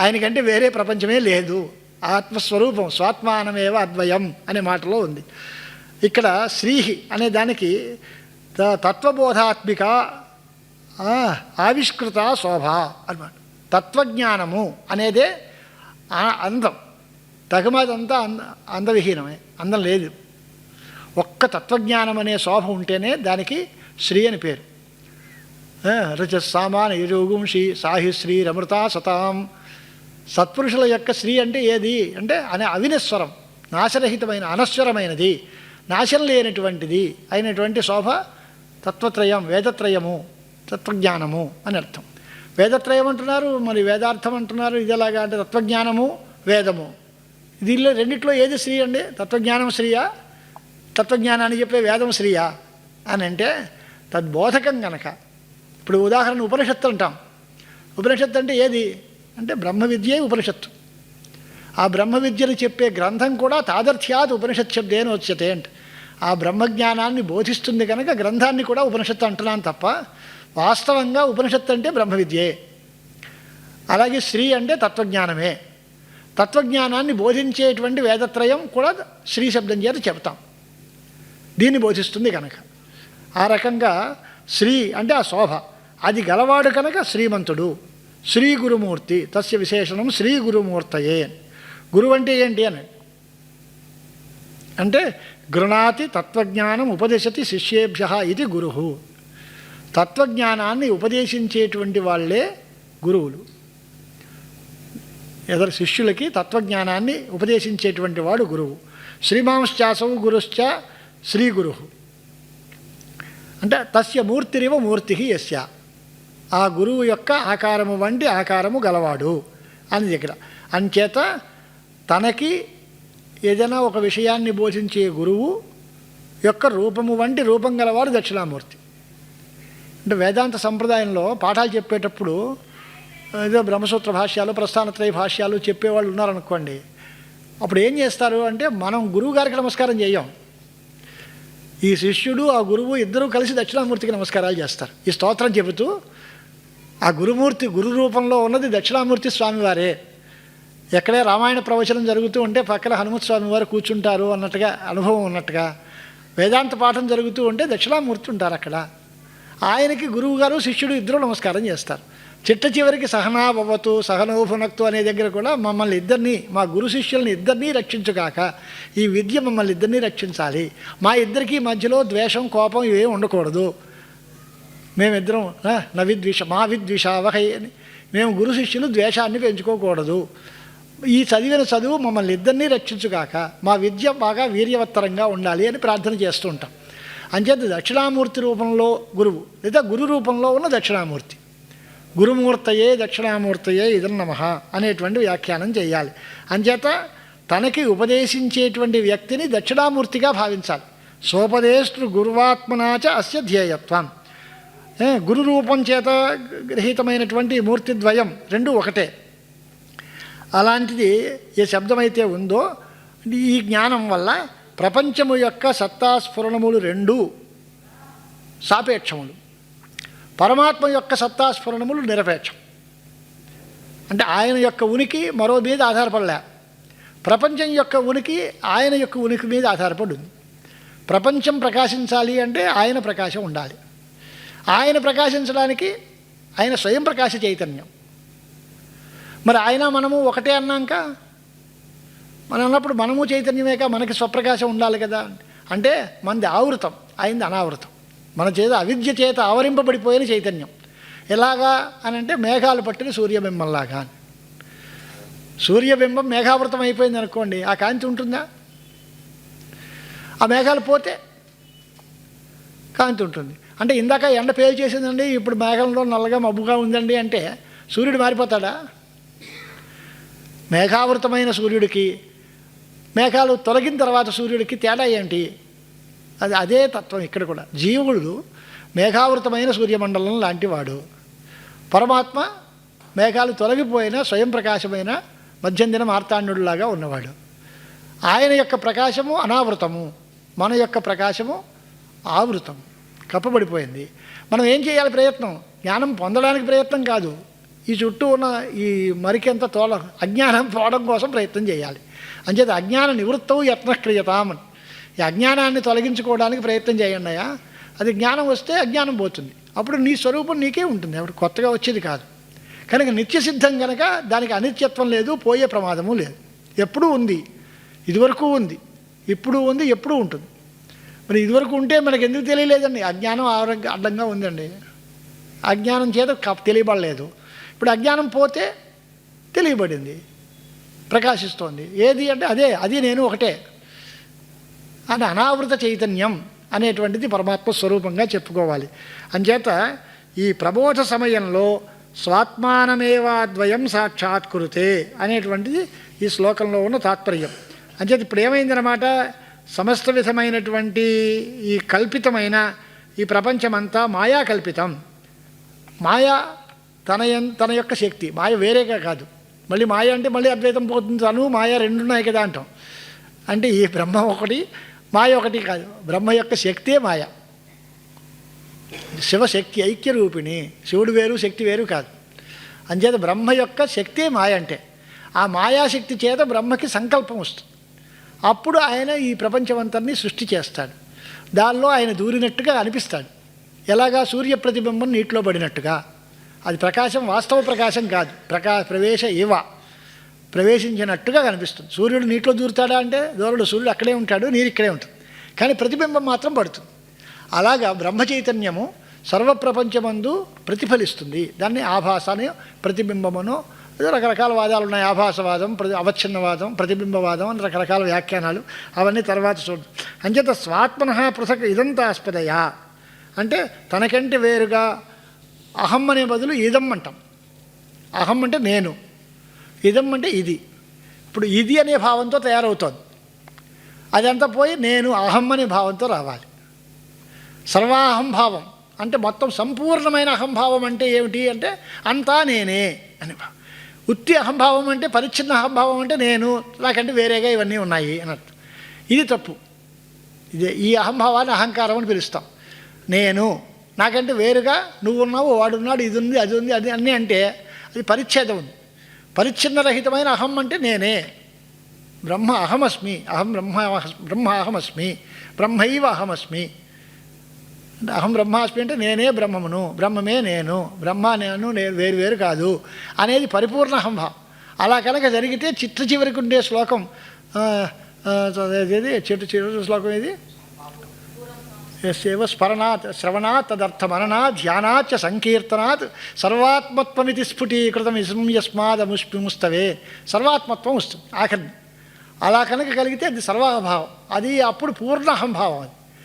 ఆయనకంటే వేరే ప్రపంచమే లేదు. ఆత్మస్వరూపం స్వాత్మానమేవ అద్వయం అనే మాటలో ఉంది. ఇక్కడ శ్రీహి అనే దానికి తత్వబోధాత్మిక ఆవిష్కృత శోభ అనమాట తత్వజ్ఞానము అనేదే అందం. తగమదంతా అంద అందవిహీనమే అందం లేదు. ఒక్క తత్వజ్ఞానం అనే శోభ ఉంటేనే దానికి శ్రీ అని పేరు. రజ సామాన శ్రీ సాహి శ్రీ రమృత సతాం సత్పురుషుల యొక్క స్త్రీ అంటే ఏది? అంటే అనే అవినస్వరం నాశరహితమైన అనస్వరమైనది నాశనం లేనటువంటిది అయినటువంటి శోభ తత్వత్రయం వేదత్రయము తత్వజ్ఞానము అని అర్థం. వేదత్రయం అంటున్నారు మరి వేదార్థం అంటున్నారు ఇది ఎలాగా అంటే తత్వజ్ఞానము వేదము. దీనిలో రెండిట్లో ఏది శ్రీ అండి? తత్వజ్ఞానం శ్రీయా తత్వజ్ఞానాన్ని చెప్పే వేదం శ్రీయా అని అంటే తద్బోధకం గనక. ఇప్పుడు ఉదాహరణ ఉపనిషత్తు అంటాం. ఉపనిషత్తు అంటే ఏది? అంటే బ్రహ్మ విద్యే ఉపనిషత్తు. ఆ బ్రహ్మ విద్యను చెప్పే గ్రంథం కూడా తాదర్థ్యాత్ ఉపనిషత్ శబ్దేన వచ్చతే అంట. ఆ బ్రహ్మజ్ఞానాన్ని బోధిస్తుంది కనుక గ్రంథాన్ని కూడా ఉపనిషత్తు అంటున్నాను తప్ప వాస్తవంగా ఉపనిషత్తు అంటే బ్రహ్మ విద్యే అలాగే శ్రీ అంటే తత్వజ్ఞానమే. తత్వజ్ఞానాన్ని బోధించేటువంటి వేదత్రయం కూడా శ్రీ శబ్దం చేత చెప్తాం దీన్ని బోధిస్తుంది కనుక. ఆ రకంగా శ్రీ అంటే ఆ శోభ. అది గలవాడు కనుక శ్రీమంతుడు. శ్రీ గురుమూర్తి తస్య విశేషణం శ్రీ గురుమూర్తయే గురువు అంటే ఏంటి అని? అంటే గృణాతి తత్వజ్ఞానం ఉపదిశతి శిష్యేభ్య ఇది గురు తత్వజ్ఞానాన్ని ఉపదేశించేటువంటి వాళ్ళే గురువులు. ఎదరు శిష్యులకి తత్వజ్ఞానాన్ని ఉపదేశించేటువంటి వాడు గురువు. శ్రీమాంశ్చాసవు గురుశ్చ శ్రీ గురు అంటే తస్య మూర్తిరివ మూర్తి యస్య. ఆ గురువు యొక్క ఆకారము వంటి ఆకారము గలవాడు అని దగ్గర అంచేత తనకి ఏదైనా ఒక విషయాన్ని బోధించే గురువు యొక్క రూపము వంటి రూపం గలవాడు దక్షిణామూర్తి. అంటే వేదాంత సంప్రదాయంలో పాఠాలు చెప్పేటప్పుడు ఏదో బ్రహ్మసూత్ర భాష్యాలు ప్రస్థానత్రయ భాష్యాలు చెప్పేవాళ్ళు ఉన్నారనుకోండి. అప్పుడు ఏం చేస్తారు అంటే మనం గురువు గారికి నమస్కారం చేయం. ఈ శిష్యుడు ఆ గురువు ఇద్దరూ కలిసి దక్షిణామూర్తికి నమస్కారాలు చేస్తారు. ఈ స్తోత్రం చెబుతూ ఆ గురుమూర్తి గురు రూపంలో ఉన్నది దక్షిణామూర్తి స్వామివారే. ఎక్కడే రామాయణ ప్రవచనం జరుగుతూ ఉంటే పక్కన హనుమత్ స్వామి వారు కూర్చుంటారు అన్నట్టుగా అనుభవం ఉన్నట్టుగా. వేదాంత పాఠం జరుగుతూ ఉంటే దక్షిణామూర్తి ఉంటారు అక్కడ. ఆయనకి గురువు గారు శిష్యుడు ఇద్దరు నమస్కారం చేస్తారు. చిట్ట చివరికి సహనాభవతు సహనోభునక్తు అనే దగ్గర కూడా మమ్మల్ని ఇద్దరిని మా గురు శిష్యుల్ని ఇద్దరినీ రక్షించుగాక ఈ విద్య మమ్మల్ని ఇద్దరినీ రక్షించాలి. మా ఇద్దరికీ మధ్యలో ద్వేషం కోపం ఇవేం ఉండకూడదు. మేమిద్దరం ఆ, నవిద్విష మా విద్విషావహై అని. మేము గురు శిష్యులు ద్వేషాన్ని పెంచుకోకూడదు. ఈ చదివిన చదువు మమ్మల్ని ఇద్దరినీ రక్షించుగాక మా విద్య బాగా వీర్యవత్తరంగా ఉండాలి అని ప్రార్థన చేస్తూ ఉంటాం అంచేత దక్షిణామూర్తి రూపంలో గురువు లేదా గురు రూపంలో ఉన్న దక్షిణామూర్తి. గురుమూర్తయే దక్షిణామూర్తయే ఇదం నమ అనేటువంటి వ్యాఖ్యానం చేయాలి. అంచేత తనకి ఉపదేశించేటువంటి వ్యక్తిని దక్షిణామూర్తిగా భావించాలి. సోపదేశు గురువాత్మనాచ అస్య ధ్యేయత్వం. గురు రూపం చేత గ్రహీతమైనటువంటి మూర్తిద్వయం రెండు ఒకటే. అలాంటిది ఏ శబ్దమైతే ఉందో ఈ జ్ఞానం వల్ల ప్రపంచము యొక్క సత్తాస్ఫురణములు రెండు సాపేక్షములు. పరమాత్మ యొక్క సత్తాస్ఫురణములు నిరపేక్షం. అంటే ఆయన యొక్క ఉనికి మరో మీద ఆధారపడలే. ప్రపంచం యొక్క ఉనికి ఆయన యొక్క ఉనికి మీద ఆధారపడి ఉంది ప్రపంచం ప్రకాశించాలి అంటే ఆయన ప్రకాశం ఉండాలి. ఆయన ప్రకాశించడానికి ఆయన స్వయం ప్రకాశ చైతన్యం. మరి ఆయన మనము ఒకటే అన్నాక? మనం అన్నప్పుడు మనము చైతన్యమేక మనకి స్వప్రకాశం ఉండాలి కదా? అంటే మనది ఆవృతం ఆయనది అనావృతం. మన చేత అవిద్య చేత ఆవరింపబడిపోయిన చైతన్యం. ఎలాగా అని అంటే మేఘాలు పట్టిన సూర్యబింబంలాగా. అని సూర్యబింబం మేఘావృతం అయిపోయింది అనుకోండి ఆ కాంతి ఉంటుందా? ఆ మేఘాలు పోతే కాంతి ఉంటుంది. అంటే ఇందాక ఎండ పేరు చేసిందండి ఇప్పుడు మేఘంలో నల్లగా మబ్బుగా ఉందండి అంటే సూర్యుడు మారిపోతాడా? మేఘావృతమైన సూర్యుడికి మేఘాలు తొలగిన తర్వాత సూర్యుడికి తేడా ఏంటి? అది అదే తత్వం ఇక్కడ కూడా. జీవుడు మేఘావృతమైన సూర్యమండలం లాంటివాడు. పరమాత్మ మేఘాలు తొలగిపోయిన స్వయం ప్రకాశమైన మధ్యందిన మార్తాండులాగా ఉన్నవాడు. ఆయన యొక్క ప్రకాశము అనావృతము మన యొక్క ప్రకాశము ఆవృతం కప్పబడిపోయింది. మనం ఏం చేయాలి ప్రయత్నం? జ్ఞానం పొందడానికి ప్రయత్నం కాదు. ఈ చుట్టూ ఉన్న ఈ మరికెంత తోల అజ్ఞానం పోవడం కోసం ప్రయత్నం చేయాలి. అంచేత అజ్ఞాన నివృత్తవు యత్నక్రియతామని ఈ అజ్ఞానాన్ని తొలగించుకోవడానికి ప్రయత్నం చేయండి అయ్యా. అది జ్ఞానం వస్తే అజ్ఞానం పోతుంది. అప్పుడు నీ స్వరూపం నీకే ఉంటుంది. అప్పుడు కొత్తగా వచ్చేది కాదు. కనుక నిత్యసిద్ధం కనుక దానికి అనిత్యత్వం లేదు పోయే ప్రమాదము లేదు. ఎప్పుడూ ఉంది. ఇదివరకు ఉంది. ఇప్పుడు ఉంది ఎప్పుడూ ఉంటుంది. మరి ఇదివరకు ఉంటే మనకు ఎందుకు తెలియలేదండి. అజ్ఞానం ఆరోగ్య అడ్డంగా ఉందండి. అజ్ఞానం చేత తెలియబడలేదు. ఇప్పుడు అజ్ఞానం పోతే తెలియబడింది. ప్రకాశిస్తోంది. ఏది అంటే అదే అది నేను ఒకటే. అని అనావృత చైతన్యం అనేటువంటిది పరమాత్మ స్వరూపంగా చెప్పుకోవాలి. అంచేత ఈ ప్రబోధ సమయంలో స్వాత్మానమేవాద్వయం సాక్షాత్కృతే అనేటువంటిది ఈ శ్లోకంలో ఉన్న తాత్పర్యం. అంచేత ఇప్పుడు ఏమైందనమాట సమస్త విధమైనటువంటి ఈ కల్పితమైన ఈ ప్రపంచమంతా మాయా కల్పితం. మాయ తన తన యొక్క శక్తి. మాయ వేరేగా కాదు. మళ్ళీ మాయ అంటే మళ్ళీ అద్వైతం పోతుంది తను మాయ రెండు ఉన్నాయి కదా అంటాం. అంటే ఈ బ్రహ్మ ఒకటి మాయ ఒకటి కాదు. బ్రహ్మ యొక్క శక్తే మాయ. శివశక్తి ఐక్య రూపిణి శివుడు వేరు శక్తి వేరు కాదు. అంచేత బ్రహ్మ యొక్క శక్తే మాయ అంటే. ఆ మాయాశక్తి చేత బ్రహ్మకి సంకల్పం వస్తుంది. అప్పుడు ఆయన ఈ ప్రపంచమంతరిని సృష్టి చేస్తాడు. దానిలో ఆయన దూరినట్టుగా అనిపిస్తాడు. ఎలాగా సూర్య ప్రతిబింబం నీటిలో పడినట్టుగా. అది ప్రకాశం వాస్తవ ప్రకాశం కాదు. ప్రకా ప్రవేశ ఇవ. ప్రవేశించినట్టుగా కనిపిస్తుంది. సూర్యుడు నీటిలో దూరుతాడా అంటే దూరడు సూర్యుడు అక్కడే ఉంటాడు నీరు ఇక్కడే ఉంటుంది. కానీ ప్రతిబింబం మాత్రం పడుతుంది. అలాగా బ్రహ్మ చైతన్యము సర్వప్రపంచమందు ప్రతిఫలిస్తుంది. దాన్ని ఆభాసాన్ని ప్రతిబింబమును ఏదో రకరకాల వాదాలు ఉన్నాయి. ఆభాసవాదం ప్రతి అవచ్ఛిన్నవాదం ప్రతిబింబవాదం అని రకరకాల వ్యాఖ్యానాలు అవన్నీ తర్వాత చూద్దాం. అంచేత స్వాత్మన పృథక్ ఇదంతా ఆస్పదయా. అంటే తనకంటే వేరుగా అహం అనే బదులు ఇదం అంటాం. అహం అంటే నేను. ఇదం అంటే ఇది. ఇప్పుడు ఇది అనే భావంతో తయారవుతోంది. అదంతా పోయి నేను అహం అనే భావంతో రావాలి. సర్వాహంభావం అంటే మొత్తం సంపూర్ణమైన అహంభావం అంటే ఏమిటి? అంటే అంతా నేనే అని భావం. ఉత్తి అహంభావం అంటే పరిచ్ఛిన్న అహంభావం అంటే నేను నాకంటే వేరేగా ఇవన్నీ ఉన్నాయి అన్నట్టు. ఇది తప్పు. ఇదే ఈ అహంభావాన్ని అహంకారం అని పిలుస్తాం. నేను నాకంటే వేరుగా నువ్వు ఉన్నావు వాడున్నాడు ఇది ఉంది అది ఉంది అది అన్నీ అంటే అది పరిచ్ఛేదం ఉంది. పరిచ్ఛిన్నరహితమైన అహం అంటే నేనే. బ్రహ్మ అహమస్మి అహం బ్రహ్మ బ్రహ్మ అహమస్మి బ్రహ్మైవ అహమస్మి. అంటే అహం బ్రహ్మాస్మి అంటే నేనే బ్రహ్మమును బ్రహ్మమే నేను బ్రహ్మ నేను నేను వేరు వేరు కాదు అనేది పరిపూర్ణ అహంభావం అలా కనుక జరిగితే చిట్ట చివరికి ఉండే శ్లోకం ఇది ఆ, చివరి శ్లోకం ఇది యస్యవ స్మరణాత్ శ్రవణాత్ తదర్థమరణాత్ ధ్యానాత్ చ సంకీర్తనాత్ సర్వాత్మత్వమితి స్ఫుటీకృతం ఇస్మ్ యస్మాదముష్పిముస్తవే సర్వాత్మత్వం వస్తుంది ఆఖరి అలా కనుక కలిగితే అది సర్వాభావం. అది అప్పుడు పూర్ణ అహంభావం అది.